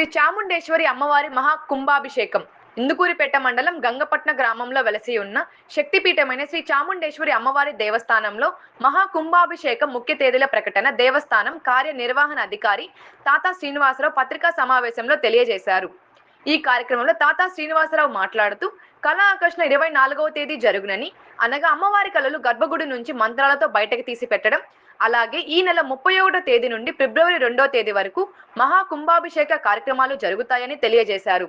శ్రీ చాముండేశ్వరి అమ్మవారి మహా కుంభాభిషేకం ఇందుకూరిపేట మండలం గంగపట్న గ్రామంలో వెలసి ఉన్న శక్తిపీఠమైన శ్రీ చాముండేశ్వరి అమ్మవారి దేవస్థానంలో మహా కుంభాభిషేకం ముఖ్య తేదీల ప్రకటన దేవస్థానం కార్యనిర్వహణ అధికారి తాతా శ్రీనివాసరావు పత్రికా సమావేశంలో తెలియజేశారు. ఈ కార్యక్రమంలో తాతా శ్రీనివాసరావు మాట్లాడుతూ కళా ఆకర్షణ ఇరవై నాలుగవ తేదీ జరుగునని అనగా అమ్మవారి కళలు గర్భగుడి నుంచి మంత్రాలతో బయటకు తీసి పెట్టడం అలాగే ఈ నెల ముప్పై ఒకటో తేదీ నుండి ఫిబ్రవరి రెండో తేదీ వరకు మహా కుంభాభిషేక కార్యక్రమాలు జరుగుతాయని తెలియజేశారు.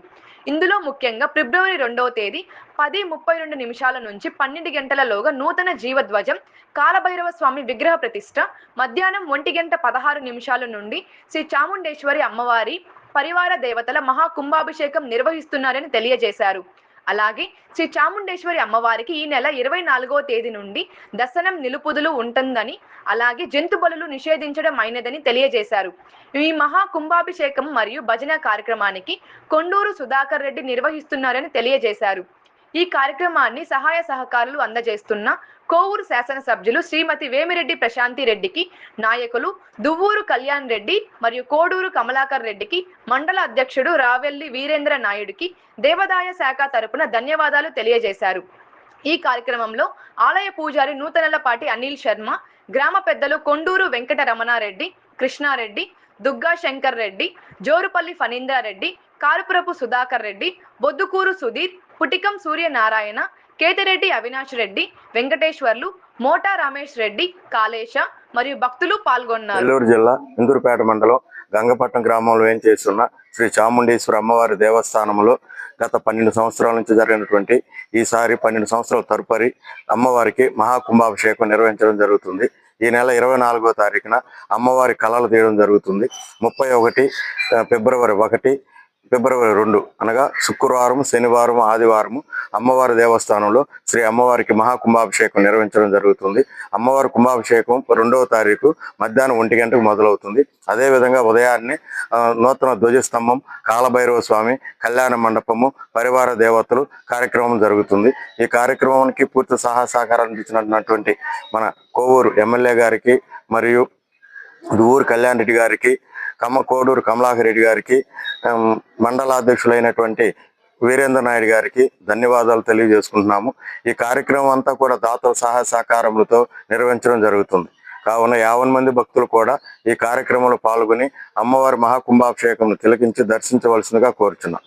ఇందులో ముఖ్యంగా ఫిబ్రవరి రెండవ తేదీ పది ముప్పై రెండు నిమిషాల నుంచి పన్నెండు గంటలలోగా నూతన జీవధ్వజం కాలభైరవ స్వామి విగ్రహ ప్రతిష్ట మధ్యాహ్నం ఒంటి గంట పదహారు నిమిషాల నుండి శ్రీ చాముండేశ్వరి అమ్మవారి పరివార దేవతల మహా కుంభాభిషేకం నిర్వహిస్తున్నారని తెలియజేశారు. అలాగే శ్రీ చాముండేశ్వరి అమ్మవారికి ఈ నెల ఇరవై నాలుగో తేదీ నుండి దర్శనం నిలుపుదులు ఉంటుందని అలాగే జంతు బలులు నిషేధించడం అయినదని తెలియజేశారు. ఈ మహా కుంభాభిషేకం మరియు భజన కార్యక్రమానికి కొండూరు సుధాకర్ రెడ్డి నిర్వహిస్తున్నారని తెలియజేశారు. ఈ కార్యక్రమాన్ని సహాయ సహకారులు అందజేస్తున్న కోవూరు శాసనసభ్యులు శ్రీమతి వేమిరెడ్డి ప్రశాంతి రెడ్డికి నాయకులు దువ్వూరు కళ్యాణ్ రెడ్డి మరియు కోడూరు కమలాకర్ రెడ్డికి మండల అధ్యక్షుడు రావెల్లి వీరేంద్ర నాయుడికి దేవాదాయ శాఖ తరపున ధన్యవాదాలు తెలియజేశారు. ఈ కార్యక్రమంలో ఆలయ పూజారి నూతనలపాటి అనిల్ శర్మ గ్రామ పెద్దలు కొండూరు వెంకట రమణారెడ్డి కృష్ణారెడ్డి దుగ్గా శంకర్ రెడ్డి జోరుపల్లి ఫణీంద్రారెడ్డి కారుపురపు సుధాకర్ రెడ్డి బొద్దుకూరు సుధీర్ పుటికం సూర్యనారాయణ కేతిరెడ్డి అవినాష్ రెడ్డి వెంకటేశ్వర్లు మోటా రమేష్ రెడ్డి కాళేశ మరియు భక్తులు పాల్గొన్నారు. నెల్లూరు జిల్లా ఇందూరుపేట మండలం గంగపట్నం గ్రామంలో ఏం చేస్తున్న శ్రీ చాముండేశ్వర అమ్మవారి దేవస్థానంలో గత పన్నెండు సంవత్సరాల నుంచి జరిగినటువంటి ఈసారి పన్నెండు సంవత్సరాల తరుపరి అమ్మవారికి మహాకుంభాభిషేకం నిర్వహించడం జరుగుతుంది. ఈ నెల ఇరవై నాలుగో తారీఖున అమ్మవారి కళలు తీయడం జరుగుతుంది. ముప్పై ఒకటి ఫిబ్రవరి ఒకటి ఫిబ్రవరి రెండు అనగా శుక్రవారం శనివారం ఆదివారం అమ్మవారి దేవస్థానంలో శ్రీ అమ్మవారికి మహాకుంభాభిషేకం నిర్వహించడం జరుగుతుంది. అమ్మవారి కుంభాభిషేకం రెండవ తారీఖు మధ్యాహ్నం ఒంటి గంటకు మొదలవుతుంది. అదేవిధంగా ఉదయాన్నే నూతన ధ్వజస్తంభం కాలభైరవ స్వామి కళ్యాణ మండపము పరివార దేవతలు కార్యక్రమం జరుగుతుంది. ఈ కార్యక్రమానికి పూర్తి సహా సహకారం ఇచ్చినటువంటి మన కోవూరు ఎమ్మెల్యే గారికి మరియు ఊరు కళ్యాణ్ రెడ్డి గారికి కమ్మ కోడూరు కమలాకర్ రెడ్డి గారికి మండలాధ్యక్షులైనటువంటి వీరేంద్ర నాయుడు గారికి ధన్యవాదాలు తెలియజేసుకుంటున్నాము. ఈ కార్యక్రమం అంతా కూడా దాతల సహాయ సహకారములతో నిర్వహించడం జరుగుతుంది. కావున యావన్ మంది భక్తులు కూడా ఈ కార్యక్రమంలో పాల్గొని అమ్మవారి మహాకుంభాభిషేకం తిలకించి దర్శించవలసిందిగా కోరుచున్నాం.